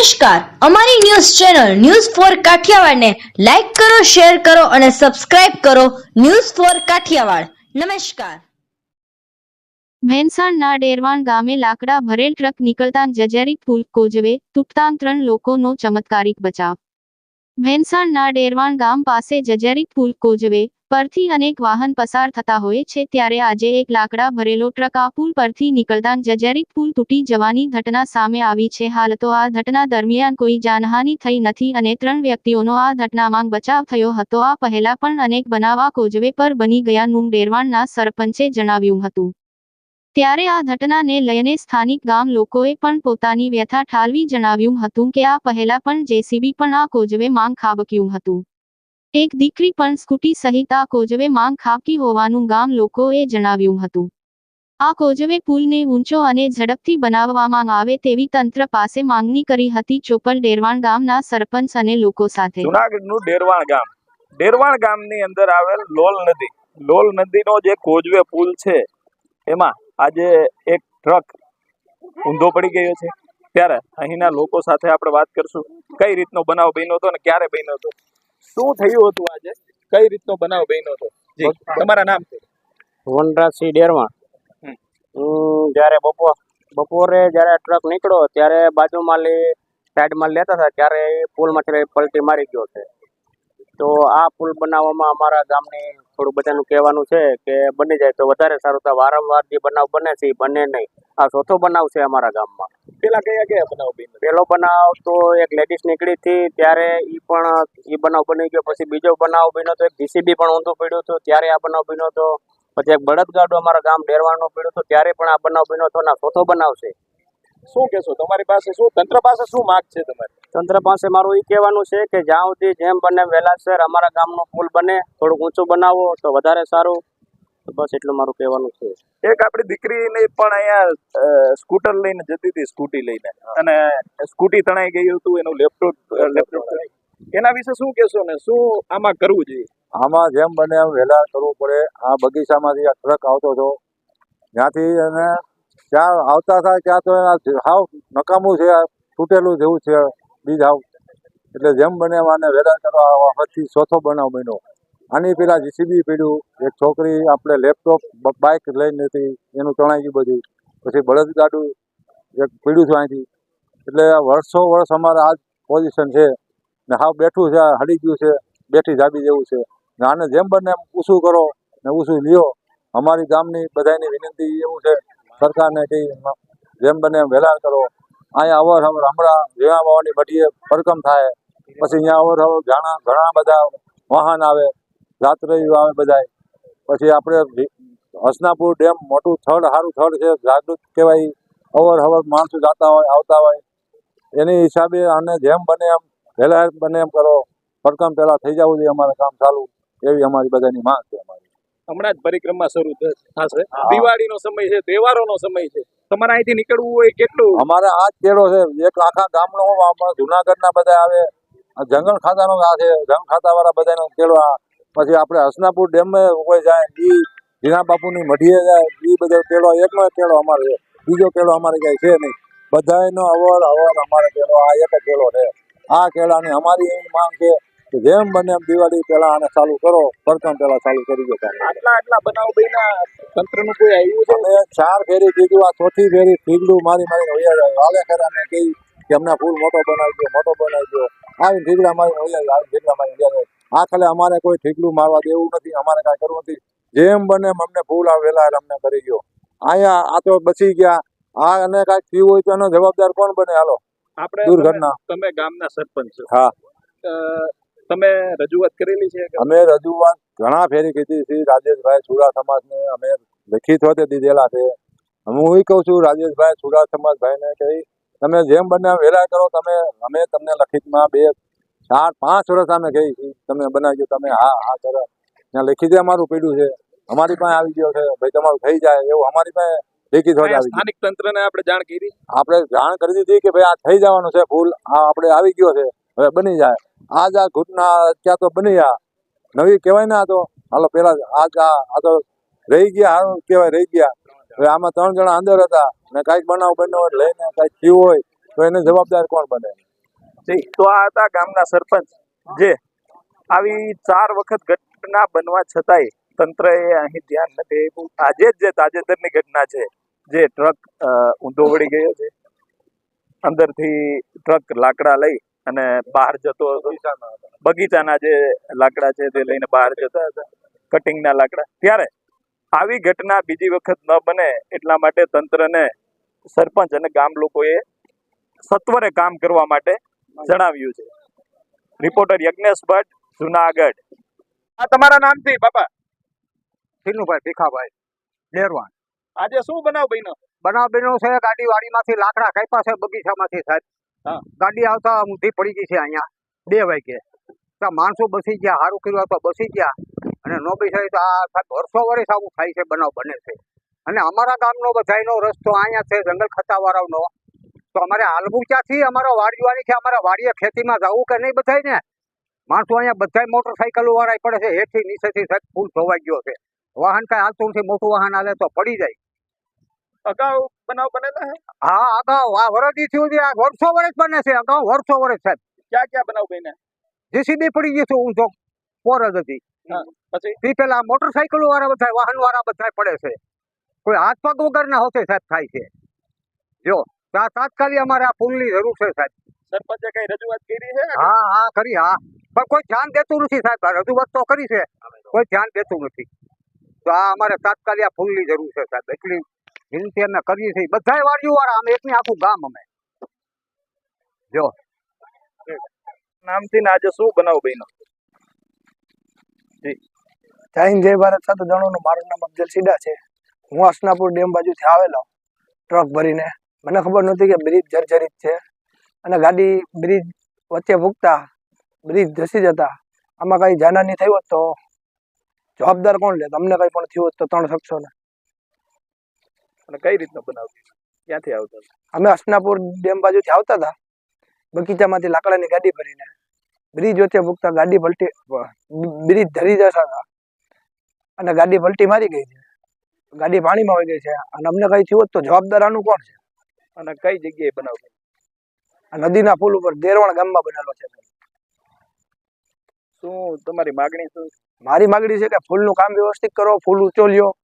નમસ્કાર. અમારી news channel news four કાઠિયાવાડને લાઈક કરો, શેર કરો અને સબસ્ક્રાઇબ કરો ન્યૂઝ ફોર કાઠિયાવાડ. નમસ્કાર. ભેંસાણના ડેરવાણ ગામે લાકડા ભરેલ ટ્રક નીકળતા જજેરી ફૂલ કોજવે તૂટતાં ત્રણ લોકોનો ચમત્કારિક બચાવ. ભેંસાણના ડેરવાણ ગામ પાસે જજેરી ફૂલ કોજવે પરથી અનેક વાહન પસાર થતા હોય છે ત્યારે આજે એક લાકડા ભરેલો ટ્રક આ પુલ પરથી નીકળતા જજેરી પુલ તૂટી જવાની ઘટના સામે આવી છે. હાલ તો આ ઘટના દરમિયાન કોઈ જાનહાની થઈ નથી અને ત્રણ વ્યક્તિઓનો આ ઘટનામાં બચાવ થયો હતો. આ પહેલા પણ અનેક બનાવા કોજવે પર બની ગયાનું ડેરવાણના સરપંચે જણાવ્યું હતું. ત્યારે આ ઘટનાને લઈને સ્થાનિક ગામ લોકોએ પણ પોતાની વ્યથા ઠાલવી જણાવ્યું હતું કે આ પહેલા પણ જેસીબી પણ આ કોજવે માંગ ખાબક્યું હતું. એક દીકરી પણ સ્કૂટી સહિત આ કોજવે માંગ ખાબકી હોવાનું ગામ લોકોએ જણાવ્યું હતું. આ કોજવે પુલને ઊંચો અને ઝડપથી બનાવવામાં આવે તેવી તંત્ર પાસે માંગણી કરી હતી ચોપલ ડેરવાણ ગામના સરપંચ અને લોકો સાથે. જુનાગઢનું ડેરવાણ ગામ. ડેરવાણ ગામની અંદર આવેલ લોલ નદી. લોલ નદીનો જે કોજવે પુલ છે, એમાં આજે એક ટ્રક ઊંધો પડી ગયો છે. ત્યારે અહીંના લોકો સાથે આપણે વાત કરશું. કઈ રીતનો બનાવ બન્યો હતો અને ક્યારે બન્યો હતો? શું થયું હતું આજે? કઈ રીતનો બનાવ બન્યો હતો? જી. તમારા નામ વનરાજસિંહ ડેરવાણ. હું જ્યારે બપોર બપોરે જ્યારે ટ્રક નીકળ્યો ત્યારે બાજુમાં લે સાઈડમાં લેતા હતા ત્યારે એ પુલમાંથી પલટી મારી ગયો છે. તો આ પુલ બનાવવામાં અમારા ગામની થોડું બધાનું કહેવાનું છે કે બની જાય તો વધારે સારું. થાય વારંવાર જે બનાવ બને છે એ બને નહીં. આ ચોથો બનાવ છે અમારા ગામમાં. પેલા કયા કયા બનાવ બન્યો? પહેલો બનાવ તો એક લેડીઝ નીકળી હતી ત્યારે એ પણ એ બનાવ બની ગયો. પછી બીજો બનાવ બન્યો તો એક જીસીબી પણ ઊંધું પડ્યું હતું ત્યારે આ બનાવ બન્યો હતો. પછી એક બળદગાડો અમારા ગામ ડેરવાનો પડ્યો હતો ત્યારે પણ આ બનાવ બન્યો હતો ના ચોથો બનાવ છે. શું કહેશો? તમારી પાસે શું તંત્ર પાસે શું માગ છે તમારી? તંત્ર પાસે મારું એ કહેવાનું છે કે જ્યાં સુધી જેમ બને વહેલાસર અમારા ગામનો પુલ બને થોડુંક ઊંચું બનાવો તો વધારે સારું. બસ એટલું મારું કહેવાનું છે. એક આપણી દીકરીને પણ અહીંયા સ્કૂટર લઈને જતી હતી સ્કૂટી લઈને. અને સ્કૂટી તણાઈ ગયું હતું એનું લેપટોપ લેપટોપ એના વિશે શું કહેશો ને? શું આમાં કરવું જોઈએ? આમાં જેમ બને એમ વહેલા કરવું પડે. આ બગીચામાંથી આ ટ્રક આવતો હતો. ત્યાંથી એને ત્યાં આવતા થાય ત્યાં તો એના હાવ નકામું છે તૂટેલું જેવું છે બીજ હાવ. એટલે જેમ બને એમ આને વહેલા કરવા પછી ચોથો બનાવ બન્યો. આની પેલા જીસીબી પડ્યું. એક છોકરી આપણે લેપટોપ બાઇક લઈને હતી. એનું તણાઈ ગયું બધું. પછી બળદગાડું એક પીડ્યું છે અહીંથી. એટલે આ વર્ષો વર્ષ અમારે આ પોઝિશન છે. ને હા બેઠું છે હળી ગયું છે. બેઠી જાબી જેવું છે. ને આને જેમ બને એમ ઊંચું કરો ને ઊંચું લ્યો. અમારી ગામની બધાની વિનંતી એવું છે. સરકારને કે જેમ બને એમ વહેલા કરો. અહીંયા અવર હવર હમણાં વીણા બાવાની ભટીએ પરકમ થાય. પછી અહીંયા અવર હવર ઘણા ઘણા બધા વાહન આવે. રાત્રે આવે બધાય. પછી આપણે હસનાપુર ડેમ મોટું થડ સારું થડ છે જાગૃત કહેવાય. અવર હવર માણસો જાતા હોય આવતા હોય. એની હિસાબે આને જેમ બને એમ વહેલા બને એમ કરો. પરકમ પહેલા થઈ જવું જોઈએ અમારે કામ ચાલુ. એવી અમારી બધાની માંગ છે અમારી. હમણાં જ પરિક્રમા શરૂ થશે દિવાળીનો સમય છે તહેવારોનો સમય છે. તમારે અહીંથી નીકળવું હોય કેટલું? અમારે આ જ કેળો છે એક આખા ગામનો જુનાગઢના બધા આવે. જંગલ ખાતાનો આ છે જંગલ ખાતાવાળા બધાનો કેળો આ પછી આપણે હસનાપુર ડેમે કોઈ જાય ઈ જીના બાપુની મઢીએ જાય ઈ બધો કેળો એકનો એક કેળો અમારે છે બીજો કેળો અમારે કાંઈ છે નહીં. બધાનો અવર અવર અમારે કેળો આ એક કેળો છે. આ કેળાની અમારી એવી માંગ છે કે જેમ બને એમ દિવાળી પહેલા આને ચાલુ કરો પ્રથમ પહેલા ચાલુ કરી દો આટલા આટલા બનાવ ભાઈના તંત્રનું કોઈ આવ્યું છે? અમે ચાર ફેરી કીધું આ ચોથી ફેરી ઠીકડું મારી વયા જાય. હાલે ખરા અમે કહી કે અમને ફૂલ મોટો બનાવી દો મોટો બનાવી દો આવીને ઠીકડા મારીને વયા આવીને ઠીકડા વયા જાય. આ ખાલે અમારે કોઈ ઠીકલું મારવા દેવું નથી અમારે કાંઈ કરવું નથી. જેમ બને અમને ભૂલ આવેલા અમને કરી ગયો અહીંયા આ તો બચી ગયા. આ અને કાંઈક થયું હોય તો એનો જવાબદાર કોણ બને? હાલો. આપણે દુર્ઘટના. તમે- ગામના સરપંચ છો. હા. તમે રજૂઆત કરેલી છે? અમે રજૂઆત ઘણા ફેરી કીધી છે. રાજેશભાઈ સુરા સમાજને અમે લેખિત હોતે દીધેલા છે. હું એ કહું છું રાજેશભાઈ સુરા સમાજ ભાઈને કે તમે જેમ બને વહેલા કરો તમે અમે તમને લખિતમાં બે ચાર પાંચ વર્ષ અમે ગઈ છીએ તમે બનાવજો તમે હા હા કરો ત્યાં લેખિતે અમારું પીડ્યું છે. અમારી પાસે આવી ગયો છે. ભાઈ તમારું થઈ જાય એવું અમારી પાસે લેખિત સ્થાનિક તંત્રને આપણે જાણ કરી? આપણે જાણ કરી દીધી કે ભાઈ આ થઈ જવાનું છે ફૂલ આ આપણે આવી ગયો છે. હવે બની જાય. આજ આ ઘૂંટના ત્યાં તો બની આ. નવી કહેવાય ને આ તો. હાલો પેલા આજ આ આ તો રહી ગયા હારું કહેવાય રહી ગયા. હવે આમાં ત્રણ જણા અંદર હતા. ને કાંઈક બનાવ બન્યો હોય લઈને કાંઈક થયું હોય તો એને જવાબદાર કોણ બને? તો આ હતા ગામના સરપંચ. જે આવી ચાર વખત ઘટના બનવા છતાંય તંત્રએ અહીં ધ્યાન નથી આપ્યું. આજે જ જે તાજેતરની ઘટના છે, જે ટ્રક ઊંધો વળી ગયો છે. અંદરથી ટ્રક લાકડા લઈ અને બહાર જતો બગીચાના જે લાકડા છે તે લઈને બહાર જતા હતા. કટિંગના લાકડા. ત્યારે આવી ઘટના બીજી વખત ન બને એટલા માટે તંત્રને સરપંચ અને ગામ લોકોએ સત્વરે કામ કરવા માટે જણાવ્યું છે. રિપોર્ટર યજ્ઞેશ ભટ્ટ જુનાગઢ. આ તમારા નામથી બાપા? સીનુભાઈ ભીખાભાઈ ડેરવાણ આજે શું બનાવ બન્યો? બનાવ બન્યો છે ગાડી વાડીમાંથી લાકડા કાપ્યા છે બગીચામાંથી સાહેબ. ગાડી આવતા ઊંધી પડી ગઈ છે અહીંયા બે વાગે. તો માણસો બસી ગયા સારું કર્યું તો બસી ગયા. અને નો બેસાય તો આ સાહેબ વર્ષો વર્ષ આવું થાય છે બનાવ બને છે. અને અમારા ગામનો બધાયનો રસ્તો અહીંયા છે જંગલ ખતાવાળાનો તો અમારે હાલવું ક્યાંથી? અમારા વાડીવાની છે અમારા વાડીએ ખેતીમાં જવું કે નહીં બધાય ને માણસો અહીંયા બધાય મોટરસાઇકલો વાળા પડે છે હેઠી નીચેથી સાહેબ ફૂલ ધોવાઈ ગયો છે. વાહન કાંઈ હાલતું નથી મોટું વાહન હાલે તો પડી જાય. અગાઉ બનાવ બનેલા હે હા અગાઉ આ વરદી થયું છે આ વર્ષો વર્ષ બને છે અગાઉ વર્ષો વર્ષ સાહેબ. ક્યાં ક્યાં બનાવ બન્યા? જીસીબી પડી ગયું છે ઊંધો પોર જ હતી. પછી? તે પેલા મોટરસાઇકલ વાળા બધા વાહન વાળા બધા પડે છે. કોઈ હાથ પગ વગર ના હોતે સાહેબ થાય છે. જો તો તાત્કાલિક અમારે આ પુલની જરૂર છે સાહેબ. સરપંચે કઈ રજૂઆત કરી છે? હા હા કરી હા. પણ કોઈ ધ્યાન દેતું નથી સાહેબ. રજૂઆત તો કરી છે. કોઈ ધ્યાન દેતું નથી. તો આ અમારે તાત્કાલિક આ પુલની જરૂર છે સાહેબ. એટલી વિનંતી અમે કરીએ છીએ. બધાય વાળીઓ વાળા અમે એકની આખું ગામ અમે. જો. નામથી ને આજે શું બનાવ બન્યો? જય હિન્દ જય ભારત. સાથે જણોનું મારું નામ અફજલ સીડા છે. હું અસનાપુર ડેમ બાજુથી આવેલો. ટ્રક ભરીને. મને ખબર નહોતી કે બ્રિજ જર્જરિત છે. અને ગાડી બ્રિજ વચ્ચે ભૂગતા બ્રિજ ધસી જતા. આમાં કંઈ જાનહાની થઈ હોત તો જવાબદાર કોણ લે? તમને કંઈ પણ થયું હોત તો ત્રણ શખ્સોને. અને કઈ રીતનો બનાવ ક્યાંથી આવતા હતા? અમે અસનાપુર ડેમ બાજુથી આવતા હતા. બગીચામાંથી લાકડાની ગાડી ભરીને. બ્રિજ વચ્ચે ભૂગતા ગાડી પલટી બ્રિજ ધરી જતા હતા. અને ગાડી પલટી મારી ગઈ છે. ગાડી પાણીમાં આવી ગઈ છે. અને અમને કઈ થયું હોત તો જવાબદાર આનું કોણ છે? અને કઈ જગ્યાએ બનાવ? બન્યો? આ નદીના પુલ ઉપર દેરવણ ગામમાં બનેલો છે. શું તમારી માગણી શું? મારી માગણી છે કે ફૂલનું કામ વ્યવસ્થિત કરો, ફૂલ ઉચોલ્યો.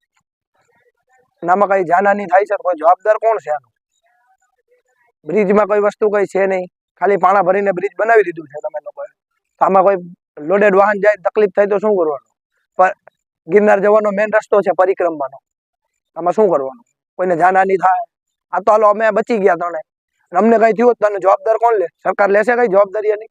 નામાં કઈ જાનહાની થાય છે? કોઈ જવાબદાર કોણ છે આનું? બ્રિજમાં કોઈ વસ્તુ કઈ છે નહીં. ખાલી પાણા ભરીને બ્રિજ બનાવી દીધું છે તમે લોકોએ. આમાં કોઈ લોડેડ વાહન જાય, તકલીફ થાય તો શું કરવાનું? પણ ગિરનાર જવાનો મેઇન રસ્તો છે પરિક્રમાનો. આમાં શું કરવાનું? કોઈને જાનહાની થાય આ તો હાલો અમે બચી ગયા તને અમને કઈ થયું તને જવાબદાર કોણ લે? સરકાર લેશે કઈ જવાબદારી એની